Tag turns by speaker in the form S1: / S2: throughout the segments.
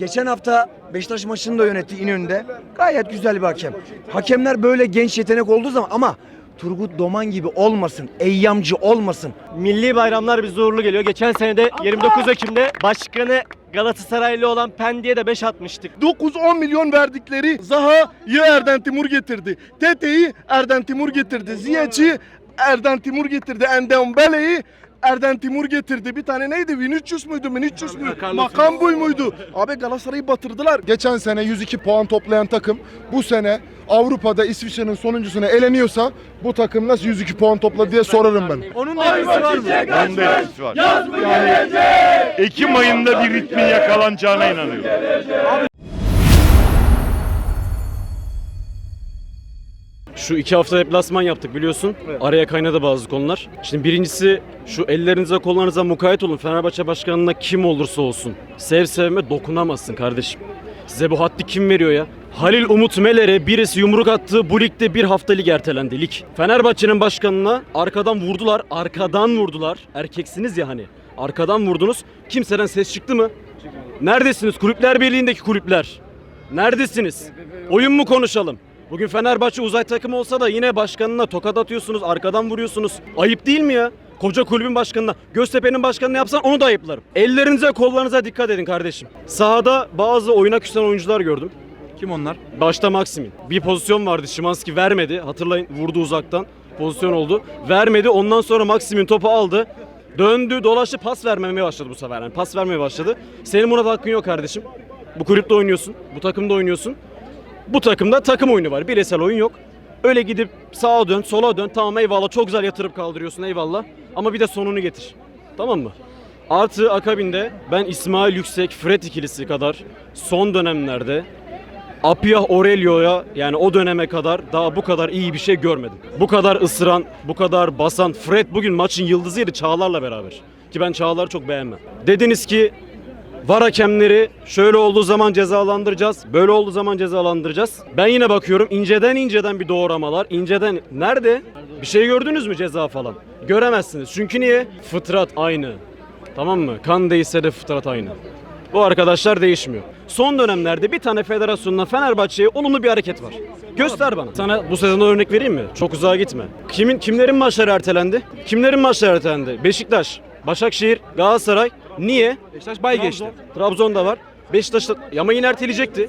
S1: Geçen hafta Beşiktaş maçını da yönetti İnönü'nde. Gayet güzel bir hakem. Hakemler böyle genç yetenek olduğu zaman ama Turgut Doman gibi olmasın, eyyamcı olmasın.
S2: Milli bayramlar bize uğurlu geliyor. Geçen sene de 29 Ekim'de başkanı Galatasaraylı olan Pendik'e de 5 atmıştık.
S3: 9-10 milyon verdikleri Zaha'yı Erden Timur getirdi. Tete'yi Erden Timur getirdi. Ziyech'i Erden Timur getirdi. Endombele'yi Erden Timur getirdi. Bir tane neydi? Vinicius muydu? Vinicius muydu? Makambuy muydu? Abi Galatasaray'ı batırdılar.
S4: Geçen sene 102 puan toplayan takım bu sene Avrupa'da İsviçre'nin sonuncusuna eleniyorsa bu takım nasıl 102 puan topladı diye sorarım ben.
S2: Onun da etkisi var mı?
S5: Onun da etkisi var. Yani Ekim ayında bir ritmin yakalanacağına inanıyorum.
S6: Şu iki hafta deplasman yaptık biliyorsun. Araya kaynadı bazı konular. Şimdi birincisi şu ellerinize kollarınıza mukayyet olun. Fenerbahçe başkanına kim olursa olsun. Sev sevme dokunamazsın kardeşim. Size bu haddi kim veriyor ya? Halil Umut Meler'e birisi yumruk attı. Bu ligde bir hafta lig ertelendi lig. Fenerbahçe'nin başkanına arkadan vurdular. Arkadan vurdular. Erkeksiniz ya hani. Arkadan vurdunuz. Kimseden ses çıktı mı? Neredesiniz? Kulüpler Birliği'ndeki kulüpler. Neredesiniz? Oyun mu konuşalım? Bugün Fenerbahçe uzay takımı olsa da yine başkanına tokat atıyorsunuz, arkadan vuruyorsunuz. Ayıp değil mi ya? Koca kulübün başkanına, Göztepe'nin başkanına yapsan onu da ayıplarım. Ellerinize, kollarınıza dikkat edin kardeşim. Sahada bazı oyuna küsen oyuncular gördüm.
S7: Kim onlar?
S6: Başta Maximin. Bir pozisyon vardı. Şimanski vermedi. Hatırlayın vurdu uzaktan. Pozisyon oldu. Vermedi. Ondan sonra Maximin topu aldı. Döndü, dolaştı, pas vermemeye başladı bu sefer. Yani pas vermeye başladı. Senin buna hakkın yok kardeşim. Bu kulüpte oynuyorsun. Bu takımda oynuyorsun. Bu takımda takım oyunu var. Bireysel oyun yok. Öyle gidip sağa dön, sola dön. Tamam eyvallah. Çok güzel yatırıp kaldırıyorsun eyvallah. Ama bir de sonunu getir. Tamam mı? Artı akabinde ben İsmail Yüksek, Fred ikilisi kadar son dönemlerde Apiyah Aurelio'ya yani o döneme kadar daha bu kadar iyi bir şey görmedim. Bu kadar ısıran, bu kadar basan Fred bugün maçın yıldızıydı Çağlar'la beraber. Ki ben Çağlar'ı çok beğenmem. Dediniz ki var hakemleri şöyle olduğu zaman cezalandıracağız, böyle olduğu zaman cezalandıracağız. Ben yine bakıyorum inceden inceden bir doğramalar, inceden nerede? Bir şey gördünüz mü ceza falan? Göremezsiniz. Çünkü niye? Fıtrat aynı. Tamam mı? Kan değişse de fıtrat aynı. Bu arkadaşlar değişmiyor. Son dönemlerde bir tane federasyonla Fenerbahçe'ye olumlu bir hareket var. Göster bana. Sana bu sezonda örnek vereyim mi? Çok uzağa gitme. Kimin kimlerin maçları ertelendi? Kimlerin maçları ertelendi? Beşiktaş, Başakşehir, Galatasaray. Niye?
S7: Beşiktaş bay geçti.
S6: Trabzon'da var. Beşiktaş'ta ama yine erteleyecekti.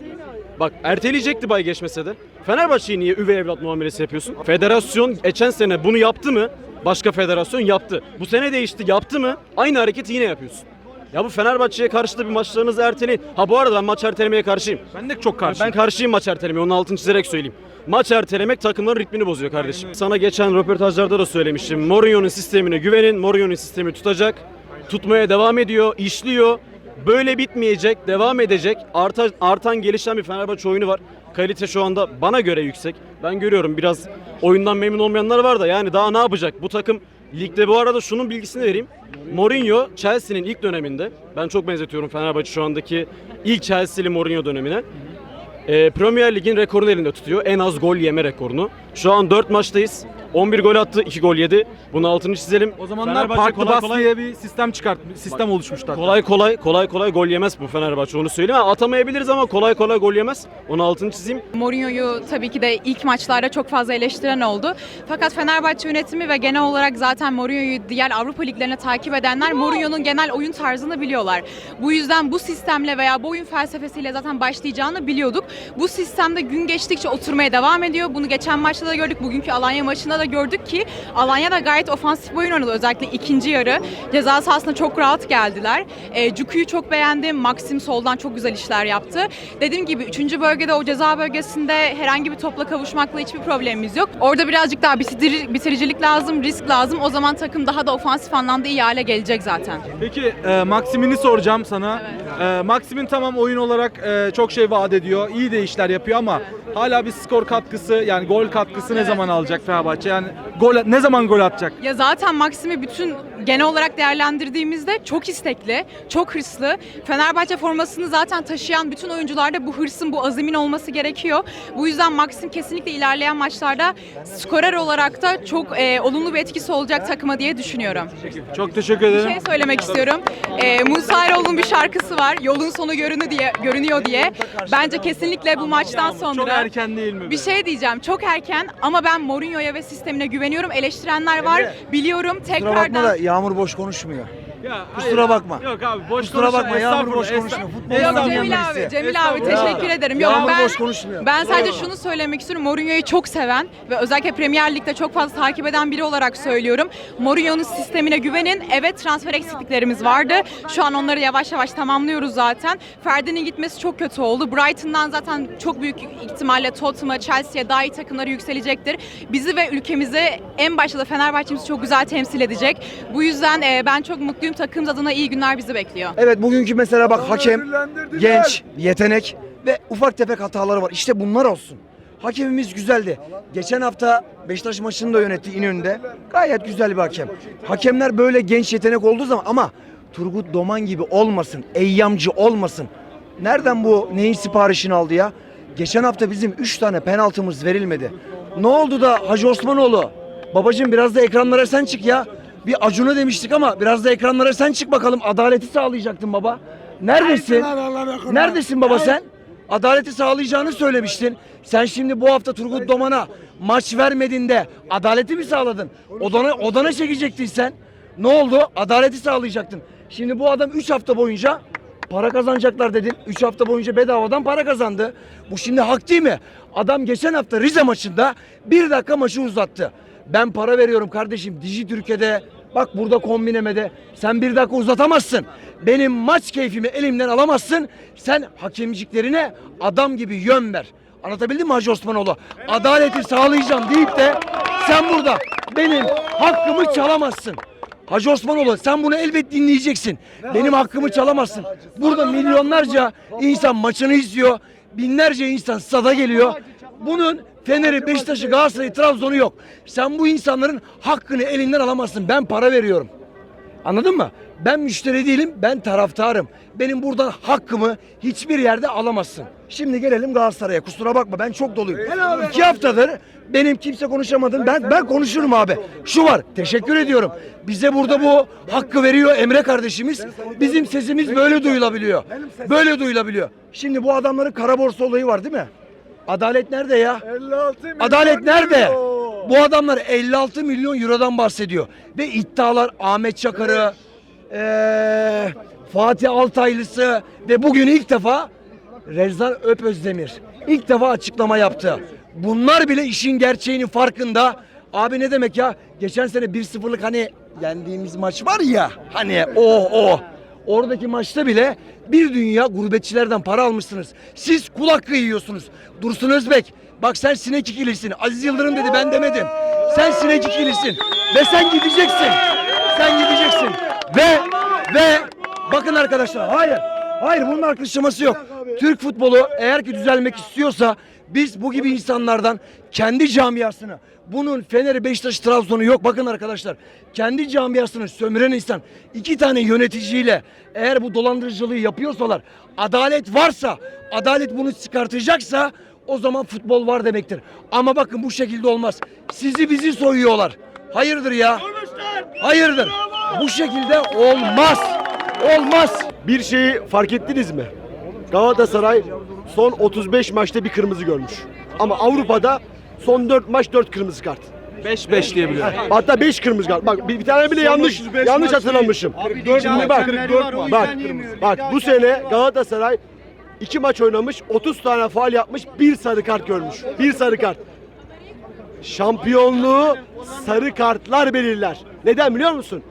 S6: Bak erteleyecekti bay geçmese de. Fenerbahçe'yi niye üvey evlat muamelesi yapıyorsun? Federasyon geçen sene bunu yaptı mı? Başka federasyon yaptı. Bu sene değişti yaptı mı? Aynı hareketi yine yapıyorsun. Ya bu Fenerbahçe'ye karşı da bir maçlarınızı erteleyin. Ha bu arada ben maç ertelemeye karşıyım.
S7: Ben de çok karşıyım.
S6: Ben karşıyım maç ertelemeye. Onun altını çizerek söyleyeyim. Maç ertelemek takımların ritmini bozuyor kardeşim. Sana geçen röportajlarda da söylemiştim. Mourinho'nun sistemine güvenin. Mourinho'nun sistemi tutacak. Tutmaya devam ediyor, işliyor. Böyle bitmeyecek, devam edecek. Arta, artan gelişen bir Fenerbahçe oyunu var. Kalite şu anda bana göre yüksek. Ben görüyorum biraz oyundan memnun olmayanlar var da yani daha ne yapacak? Bu takım ligde bu arada şunun bilgisini vereyim. Mourinho Chelsea'nin ilk döneminde ben çok benzetiyorum Fenerbahçe şu andaki ilk Chelsea'li Mourinho dönemine. Ee, Premier Lig'in rekorunu elinde tutuyor. En az gol yeme rekorunu. Şu an 4 maçtayız. 11 gol attı, 2 gol yedi. Bunun altını çizelim.
S7: O zamanlar
S6: Fenerbahçe
S7: farklı
S6: kolay
S7: bas
S6: kolay-
S7: diye bir sistem çıkart, sistem oluşmuştu hatta.
S6: Kolay kolay kolay kolay gol yemez bu Fenerbahçe onu söyleyeyim. Atamayabiliriz ama kolay kolay gol yemez. Onun altını çizeyim.
S8: Mourinho'yu tabii ki de ilk maçlarda çok fazla eleştiren oldu. Fakat Fenerbahçe yönetimi ve genel olarak zaten Mourinho'yu diğer Avrupa liglerine takip edenler Mourinho'nun genel oyun tarzını biliyorlar. Bu yüzden bu sistemle veya bu oyun felsefesiyle zaten başlayacağını biliyorduk. Bu sistemde gün geçtikçe oturmaya devam ediyor. Bunu geçen maçta da gördük. Bugünkü Alanya maçında da gördük ki Alanya da gayet ofansif oyun oynadı. Özellikle ikinci yarı. Ceza sahasına çok rahat geldiler. E, Cuku'yu çok beğendim. Maxim soldan çok güzel işler yaptı. Dediğim gibi 3. bölgede o ceza bölgesinde herhangi bir topla kavuşmakla hiçbir problemimiz yok. Orada birazcık daha bitiri- bitiricilik lazım, risk lazım. O zaman takım daha da ofansif anlamda iyi hale gelecek zaten.
S7: Peki e, Maxim'ini soracağım sana. E, Maxim'in tamam oyun olarak e, çok şey vaat ediyor. iyi de işler yapıyor ama hala bir skor katkısı yani gol katkısı ne zaman alacak Fenerbahçe? yani gol ne zaman gol atacak?
S8: Ya zaten Maxim'i bütün genel olarak değerlendirdiğimizde çok istekli, çok hırslı. Fenerbahçe formasını zaten taşıyan bütün oyuncularda bu hırsın, bu azimin olması gerekiyor. Bu yüzden Maxim kesinlikle ilerleyen maçlarda skorer olarak da çok e, olumlu bir etkisi olacak takıma diye düşünüyorum.
S7: Çok teşekkür
S8: Bir
S7: ederim.
S8: şey söylemek istiyorum. E, Musa Eroğlu'nun bir şarkısı var. Yolun sonu görünü diye görünüyor diye. Bence kesinlikle bu maçtan sonra
S7: Çok erken değil mi? be?
S8: bir şey diyeceğim. Çok erken ama ben Mourinho'ya ve sistemine güveniyorum. Eleştirenler var. Biliyorum
S1: Kusura bakma
S8: tekrardan
S1: da Yağmur boş konuşmuyor.
S7: Ya,
S1: Kusura bakma.
S7: Yok abi boş
S1: Kusura
S7: konuşma,
S1: bakma, Yağmur boş
S7: estağfurullah,
S1: konuşmuyor.
S7: estağfurullah.
S1: Futbol anlamayan
S8: Cemil
S1: birisi.
S8: abi, Cemil abi teşekkür ederim. Yok
S1: Yağmur
S8: ben
S1: boş konuşmuyor.
S8: ben sadece şunu söylemek istiyorum. Mourinho'yu çok seven ve özellikle Premier Lig'de çok fazla takip eden biri olarak söylüyorum. Mourinho'nun sistemine güvenin. Evet transfer eksikliklerimiz vardı. Şu an onları yavaş yavaş tamamlıyoruz zaten. Ferdi'nin gitmesi çok kötü oldu. Brighton'dan zaten çok büyük ihtimalle Tottenham'a, Chelsea'ye daha iyi takımları yükselecektir. Bizi ve ülkemizi en başta da Fenerbahçe'mizi çok güzel temsil edecek. Bu yüzden e, ben çok mutluyum. Takımımız adına iyi günler bizi bekliyor.
S1: Evet bugünkü mesela bak hakem genç, yetenek ve ufak tefek hataları var. İşte bunlar olsun. Hakemimiz güzeldi. Geçen hafta Beşiktaş maçını da yönetti İnönü'nde. Gayet güzel bir hakem. Hakemler böyle genç yetenek olduğu zaman ama Turgut Doman gibi olmasın, eyyamcı olmasın. Nereden bu neyin siparişini aldı ya? Geçen hafta bizim 3 tane penaltımız verilmedi. Ne oldu da Hacı Osmanoğlu? Babacım biraz da ekranlara sen çık ya. Bir Acun'a demiştik ama biraz da ekranlara sen çık bakalım. Adaleti sağlayacaktın baba. Neredesin? Neredesin baba sen? Adaleti sağlayacağını söylemiştin. Sen şimdi bu hafta Turgut Doman'a maç vermedin de adaleti mi sağladın? Odana, odana çekecektin sen. Ne oldu? Adaleti sağlayacaktın. Şimdi bu adam 3 hafta boyunca para kazanacaklar dedin. 3 hafta boyunca bedavadan para kazandı. Bu şimdi hak değil mi? Adam geçen hafta Rize maçında bir dakika maçı uzattı. Ben para veriyorum kardeşim Dijitürk'e Bak burada kombinemede sen bir dakika uzatamazsın. Benim maç keyfimi elimden alamazsın. Sen hakemciklerine adam gibi yön ver. Anlatabildim mi Hacı Osmanoğlu? Adaleti sağlayacağım deyip de sen burada benim hakkımı çalamazsın. Hacı Osmanoğlu sen bunu elbet dinleyeceksin. Benim hakkımı çalamazsın. Burada milyonlarca insan maçını izliyor. Binlerce insan stada geliyor. Bunun Fener'i, Beşiktaş'ı, Galatasaray'ı, Trabzon'u yok. Sen bu insanların hakkını elinden alamazsın. Ben para veriyorum. Anladın mı? Ben müşteri değilim, ben taraftarım. Benim buradan hakkımı hiçbir yerde alamazsın. Şimdi gelelim Galatasaray'a. Kusura bakma ben çok doluyum. İki haftadır benim kimse konuşamadım. Ben ben konuşurum abi. Şu var. Teşekkür ediyorum. Bize burada bu hakkı veriyor Emre kardeşimiz. Bizim sesimiz böyle duyulabiliyor. Böyle duyulabiliyor. Şimdi bu adamların kara borsa olayı var değil mi? Adalet nerede ya? Adalet nerede? Bu adamlar 56 milyon eurodan bahsediyor. Ve iddialar Ahmet Çakar'ı, eee, Fatih Altaylısı ve bugün ilk defa Rezan Öpözdemir ilk defa açıklama yaptı. Bunlar bile işin gerçeğinin farkında. Abi ne demek ya? Geçen sene 1-0'lık hani yendiğimiz maç var ya hani o o. Oradaki maçta bile bir dünya gurbetçilerden para almışsınız. Siz kul hakkı yiyorsunuz. Dursun Özbek bak sen sinek ikilisin. Aziz Yıldırım dedi ben demedim. Sen sinek ikilisin. Ve sen gideceksin. Sen gideceksin. Ve ve bakın arkadaşlar hayır. Hayır bunun arkadaşlaması yok. Türk futbolu eğer ki düzelmek istiyorsa biz bu gibi insanlardan kendi camiasını bunun Fener'i, Beşiktaş, Trabzon'u yok. Bakın arkadaşlar kendi camiasını sömüren insan iki tane yöneticiyle eğer bu dolandırıcılığı yapıyorsalar adalet varsa adalet bunu çıkartacaksa o zaman futbol var demektir. Ama bakın bu şekilde olmaz. Sizi bizi soyuyorlar. Hayırdır ya? Hayırdır? Bu şekilde olmaz. Olmaz.
S9: Bir şeyi fark ettiniz mi? Galatasaray son 35 maçta bir kırmızı görmüş. Ama Avrupa'da son 4 maç 4 kırmızı kart.
S7: 5-5 diye biliyorum.
S9: Hatta 5 kırmızı kart. Bak bir, bir tane bile yanlış yanlış hatırlamışım. Şimdi bak, bak, bak bu sene Galatasaray 2 maç oynamış, 30 tane faal yapmış, bir sarı kart görmüş. Bir sarı kart. Şampiyonluğu sarı kartlar belirler. Neden biliyor musun?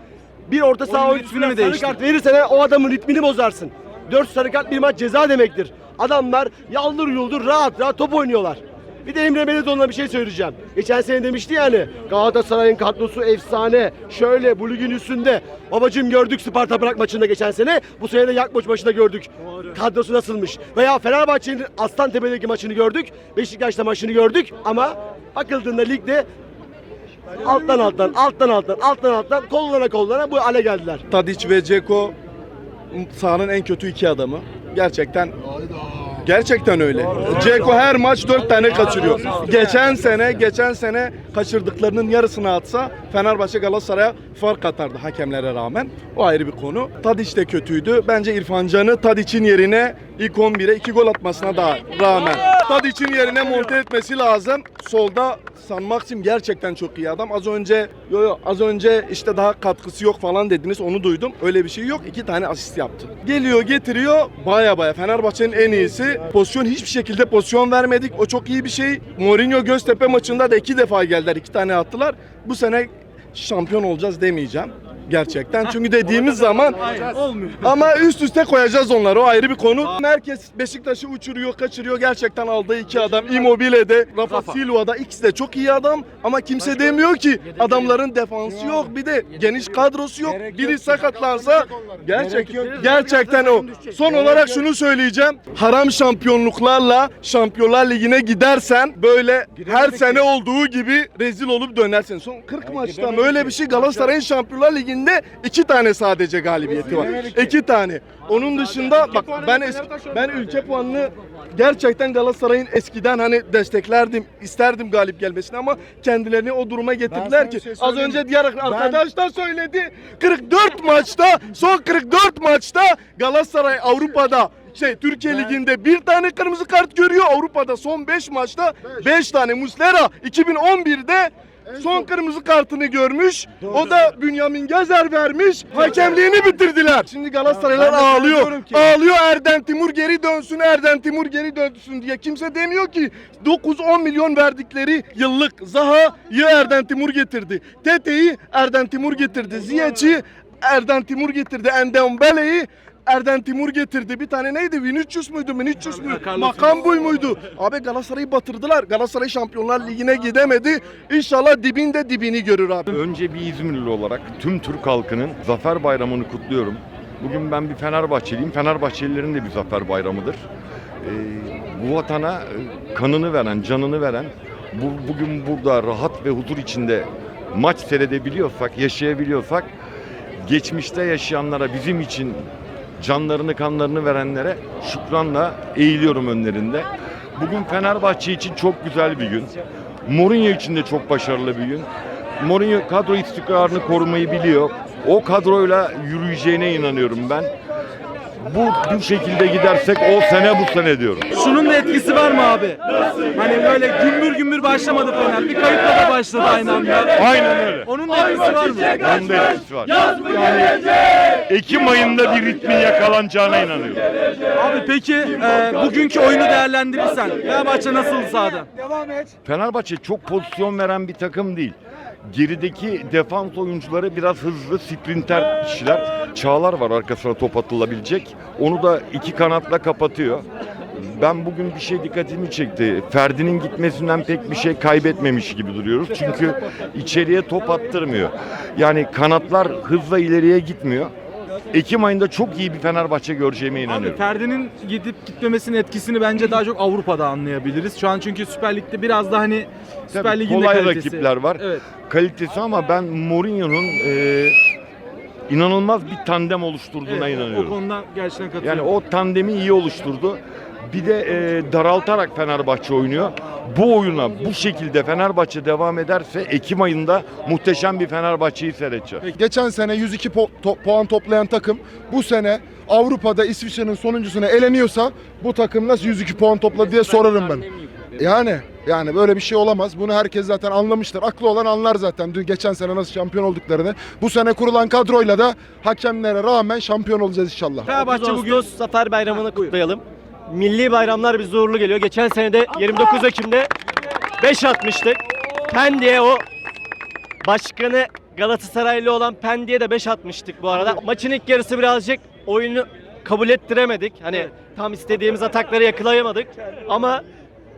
S9: Bir orta saha
S7: Oyunun
S9: oyuncusuna
S7: ritmini
S9: sarı
S7: değiştir.
S9: kart verirsen o adamın ritmini bozarsın. 4 sarı kart bir maç ceza demektir. Adamlar yaldır yuldur rahat rahat top oynuyorlar. Bir de Emre Belezoğlu'na bir şey söyleyeceğim. Geçen sene demişti yani Galatasaray'ın kadrosu efsane. Şöyle bu ligin üstünde. Babacım gördük Sparta Bırak maçında geçen sene. Bu sene de Yakboç maçında gördük. Kadrosu nasılmış. Veya Fenerbahçe'nin Aslantepe'deki maçını gördük. Beşiktaş'ta maçını gördük. Ama bakıldığında ligde alttan alttan, alttan alttan, alttan alttan, kollana kollana bu hale geldiler.
S3: Tadic ve Ceko sahanın en kötü iki adamı. Gerçekten Gerçekten öyle. Ceko her maç 4 tane kaçırıyor. Geçen sene, geçen sene kaçırdıklarının yarısını atsa Fenerbahçe Galatasaray'a fark atardı hakemlere rağmen. O ayrı bir konu. Tadic de kötüydü. Bence İrfan Can'ı Tadic'in yerine ilk 11'e 2 gol atmasına da rağmen Tadic'in yerine monte etmesi lazım. Solda San Maxim gerçekten çok iyi adam. Az önce yo yo az önce işte daha katkısı yok falan dediniz. Onu duydum. Öyle bir şey yok. İki tane asist yaptı. Geliyor, getiriyor. Baya baya Fenerbahçe'nin en iyisi. Pozisyon hiçbir şekilde pozisyon vermedik. O çok iyi bir şey. Mourinho Göztepe maçında da iki defa geldiler. iki tane attılar. Bu sene şampiyon olacağız demeyeceğim. Gerçekten. Çünkü dediğimiz zaman
S7: Olmuyor.
S3: ama üst üste koyacağız onları. O ayrı bir konu. Herkes Beşiktaş'ı uçuruyor, kaçırıyor. Gerçekten aldığı iki adam. Immobile'de, Rafa, Silva'da ikisi de çok iyi adam. Ama kimse demiyor ki adamların defansı yok. Bir de geniş kadrosu yok. Biri sakatlansa gerçek gerçekten o. Son olarak şunu söyleyeceğim. Haram şampiyonluklarla Şampiyonlar Ligi'ne gidersen böyle her sene olduğu gibi rezil olup dönersin. Son 40 maçta mı öyle bir şey Galatasaray'ın Şampiyonlar Ligi'nde iki tane sadece galibiyeti var. İki tane. Onun dışında bak ben es- ben ülke puanını gerçekten Galatasaray'ın eskiden hani desteklerdim, isterdim galip gelmesini ama kendilerini o duruma getirdiler ki az önce diğer arkadaş da söyledi. 44 maçta son 44 maçta Galatasaray Avrupa'da şey Türkiye Ligi'nde bir tane kırmızı kart görüyor. Avrupa'da son 5 maçta 5 tane. Muslera 2011'de son kırmızı kartını görmüş. O da Bünyamin Gezer vermiş. Hakemliğini bitirdiler. Şimdi Galatasaraylar ağlıyor. Ağlıyor Erden Timur geri dönsün, Erden Timur geri dönsün diye. Kimse demiyor ki 9-10 milyon verdikleri yıllık Zaha'yı Erden Timur getirdi. Tete'yi Erden Timur getirdi. Ziyech'i Erden Timur getirdi. Endombele'yi Erden Timur getirdi. Bir tane neydi? Vinicius muydu? Vinicius muydu? Makambuy muydu? Abi Galatasaray'ı batırdılar. Galatasaray Şampiyonlar Ligi'ne gidemedi. İnşallah dibinde dibini görür abi.
S5: Önce bir İzmirli olarak tüm Türk halkının Zafer Bayramı'nı kutluyorum. Bugün ben bir Fenerbahçeliyim. Fenerbahçelilerin de bir Zafer Bayramıdır. Ee, bu vatana e, kanını veren, canını veren, bu, bugün burada rahat ve huzur içinde maç seyredebiliyorsak, yaşayabiliyorsak, geçmişte yaşayanlara, bizim için canlarını, kanlarını verenlere şükranla eğiliyorum önlerinde. Bugün Fenerbahçe için çok güzel bir gün. Mourinho için de çok başarılı bir gün. Mourinho kadro istikrarını korumayı biliyor. O kadroyla yürüyeceğine inanıyorum ben. Bu bu şekilde gidersek o sene bu sene diyorum.
S7: Şunun da etkisi var mı abi? Hani böyle gümbür gümbür başlamadı Fener. Bir kayıpla da başladı aynı anda.
S5: Aynen öyle.
S7: Onun da etkisi var mı?
S5: Onun da etkisi var. Yani Ekim ayında bir ritmin yakalanacağına inanıyorum.
S7: Abi peki e, bugünkü oyunu değerlendirirsen Fenerbahçe nasıldı sahada?
S5: Fenerbahçe çok pozisyon veren bir takım değil. Gerideki defans oyuncuları biraz hızlı, sprinter kişiler. Çağlar var arkasına top atılabilecek. Onu da iki kanatla kapatıyor. Ben bugün bir şey dikkatimi çekti. Ferdi'nin gitmesinden pek bir şey kaybetmemiş gibi duruyoruz. Çünkü içeriye top attırmıyor. Yani kanatlar hızla ileriye gitmiyor. Ekim ayında çok iyi bir Fenerbahçe göreceğime
S7: Abi
S5: inanıyorum.
S7: Ferdi'nin gidip gitmemesinin etkisini bence daha çok Avrupa'da anlayabiliriz. Şu an çünkü Süper Lig'de biraz da hani Süper
S5: Tabii
S7: Lig'in de
S5: kolay
S7: kalitesi.
S5: rakipler var.
S7: Evet.
S5: Kalitesi ama ben Mourinho'nun e, inanılmaz bir tandem oluşturduğuna
S7: evet o
S5: inanıyorum.
S7: konuda gerçekten
S5: Yani
S7: katılıyorum.
S5: o tandemi iyi oluşturdu. Bir de e, daraltarak Fenerbahçe oynuyor. Bu oyuna bu şekilde Fenerbahçe devam ederse Ekim ayında muhteşem bir Fenerbahçe'yi seyredeceğiz.
S4: Geçen sene 102 po- to- puan toplayan takım bu sene Avrupa'da İsviçre'nin sonuncusuna eleniyorsa bu takım nasıl 102 puan topladı diye sorarım ben. Yani yani böyle bir şey olamaz. Bunu herkes zaten anlamıştır. Aklı olan anlar zaten. Dün geçen sene nasıl şampiyon olduklarını. Bu sene kurulan kadroyla da hakemlere rağmen şampiyon olacağız inşallah.
S7: Fenerbahçe bugün
S2: Zafer Bayramı'nı kutlayalım. Milli bayramlar bize uğurlu geliyor. Geçen sene de 29 Ekim'de 5 atmıştık. Pendik'e o başkanı Galatasaraylı olan Pendik'e de 5 atmıştık bu arada. Maçın ilk yarısı birazcık oyunu kabul ettiremedik. Hani tam istediğimiz atakları yakalayamadık. Ama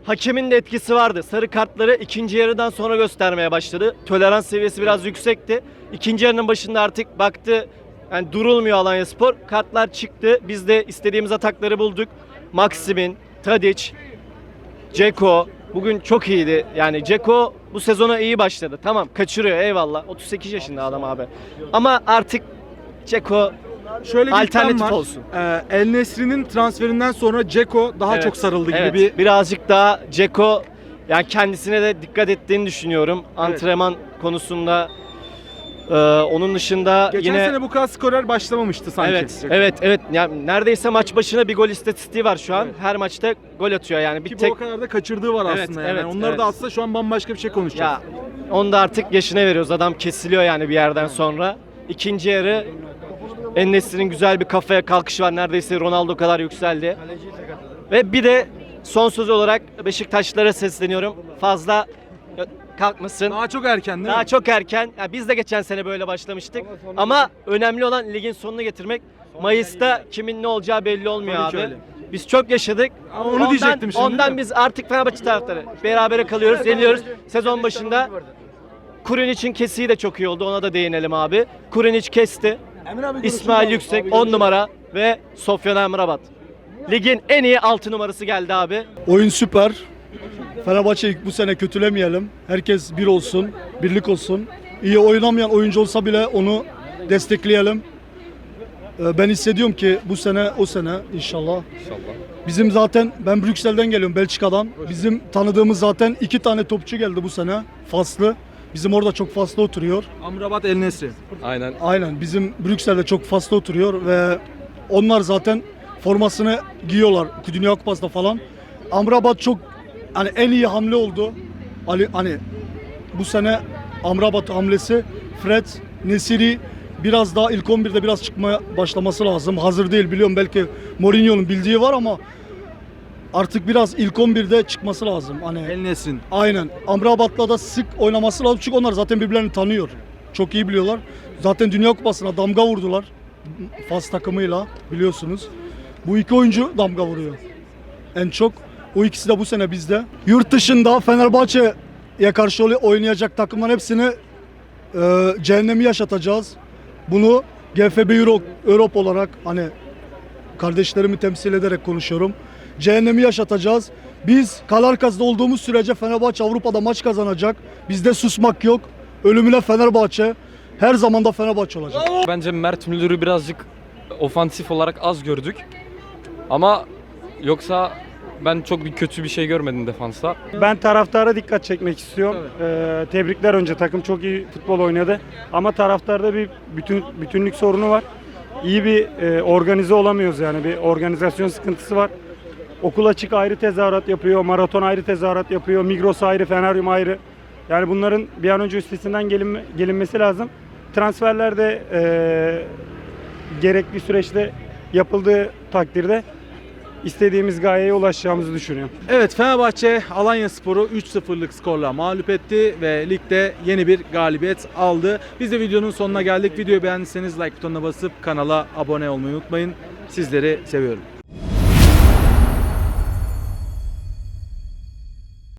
S2: hakemin de etkisi vardı. Sarı kartları ikinci yarıdan sonra göstermeye başladı. Tolerans seviyesi biraz yüksekti. İkinci yarının başında artık baktı yani durulmuyor Alanya Spor. Kartlar çıktı. Biz de istediğimiz atakları bulduk. Maximin, Tadic, Ceko bugün çok iyiydi. Yani Ceko bu sezona iyi başladı. Tamam kaçırıyor eyvallah. 38 yaşında adam abi. Ama artık Ceko
S7: Şöyle bir
S2: Alternatif
S7: var.
S2: olsun.
S7: Ee, El Nesri'nin transferinden sonra Ceko daha
S2: Evet,
S7: çok sarıldı gibi
S2: evet,
S7: bir
S2: birazcık daha Ceko yani kendisine de dikkat ettiğini düşünüyorum. Antrenman konusunda. Ee, onun dışında
S7: Geçen
S2: yine
S7: sene bu kadar skorer başlamamıştı sanki.
S2: Evet, evet, evet. Yani neredeyse maç başına bir gol istatistiği var şu an. Her maçta gol atıyor yani. Bir
S7: Ki
S2: tek
S7: bu o kadar da kaçırdığı var
S2: Evet,
S7: aslında yani.
S2: evet,
S7: Onları
S2: evet.
S7: da atsa şu an bambaşka bir şey konuşacağız.
S2: ya onu da artık yaşına veriyoruz. Adam kesiliyor yani bir yerden sonra. İkinci yarı Enes'in güzel bir kafaya kalkışı var. Neredeyse Ronaldo kadar yükseldi. Ve bir de son söz olarak Beşiktaşlara sesleniyorum. Fazla kalkmasın.
S7: Daha çok erken değil
S2: Daha
S7: mi?
S2: çok erken. Ya biz de geçen sene böyle başlamıştık. Ama önemli olan ligin sonunu getirmek. Mayıs'ta kimin ne olacağı belli olmuyor
S7: Tabii ki
S2: abi.
S7: öyle.
S2: Biz çok yaşadık.
S7: Ama onu diyecektim şimdi
S2: Ondan
S7: de.
S2: biz artık Fenerbahçe taraftarı. Berabere kalıyoruz, yeniliyoruz. Sezon başında Kurinic'in kesiği de çok iyi oldu. Ona da değinelim abi. Kurinic kesti. İsmail Yüksek 10 numara ve Sofyan Amrabat. Ligin en iyi 6 numarası geldi abi.
S10: Oyun süper. Fenerbahçe'yi bu sene kötülemeyelim. Herkes bir olsun, birlik olsun. İyi oynamayan oyuncu olsa bile onu destekleyelim. Ee, Ben hissediyorum ki bu sene o sene inşallah. Bizim zaten ben Brüksel'den geliyorum Belçika'dan. Bizim tanıdığımız zaten iki tane topçu geldi bu sene. Faslı. Bizim orada çok faslı oturuyor.
S7: Amrabat El Nesri.
S6: Aynen.
S10: Aynen bizim Brüksel'de çok faslı oturuyor ve onlar zaten formasını giyiyorlar Dünya Kupası'nda falan. Amrabat çok hani en iyi hamle oldu. Ali hani bu sene Amrabat hamlesi Fred, Nesiri biraz daha ilk 11'de biraz çıkmaya başlaması lazım. Hazır değil biliyorum belki Mourinho'nun bildiği var ama artık biraz ilk 11'de çıkması lazım. Hani
S7: El Nesrin.
S10: Aynen. Amrabat'la da sık oynaması lazım çünkü onlar zaten birbirlerini tanıyor. Çok iyi biliyorlar. Zaten Dünya Kupası'na damga vurdular. Fas takımıyla biliyorsunuz. Bu iki oyuncu damga vuruyor. En çok. O ikisi de bu sene bizde. Yurt dışında Fenerbahçe'ye karşı oynayacak takımların hepsini e, cehennemi yaşatacağız. Bunu GFB Euro, Europe olarak hani kardeşlerimi temsil ederek konuşuyorum. Cehennemi yaşatacağız. Biz Kalarkas'da olduğumuz sürece Fenerbahçe Avrupa'da maç kazanacak. Bizde susmak yok. Ölümüne Fenerbahçe. Her zaman da Fenerbahçe olacak.
S11: Bence Mert Müldür'ü birazcık ofansif olarak az gördük. Ama yoksa ben çok bir kötü bir şey görmedim defansta.
S12: Ben taraftara dikkat çekmek istiyorum. Ee, tebrikler önce takım çok iyi futbol oynadı. Ama taraftarda bir bütün bütünlük sorunu var. İyi bir e, organize olamıyoruz yani bir organizasyon sıkıntısı var. Okul açık ayrı tezahürat yapıyor, maraton ayrı tezahürat yapıyor, Migros ayrı, Feneryum ayrı. Yani bunların bir an önce üstesinden gelinme, gelinmesi lazım. Transferler de e, gerekli süreçte yapıldığı takdirde istediğimiz gayeye ulaşacağımızı düşünüyorum.
S7: Evet Fenerbahçe Alanya Sporu 3-0'lık skorla mağlup etti ve ligde yeni bir galibiyet aldı. Biz de videonun sonuna geldik. Videoyu beğendiyseniz like butonuna basıp kanala abone olmayı unutmayın. Sizleri seviyorum.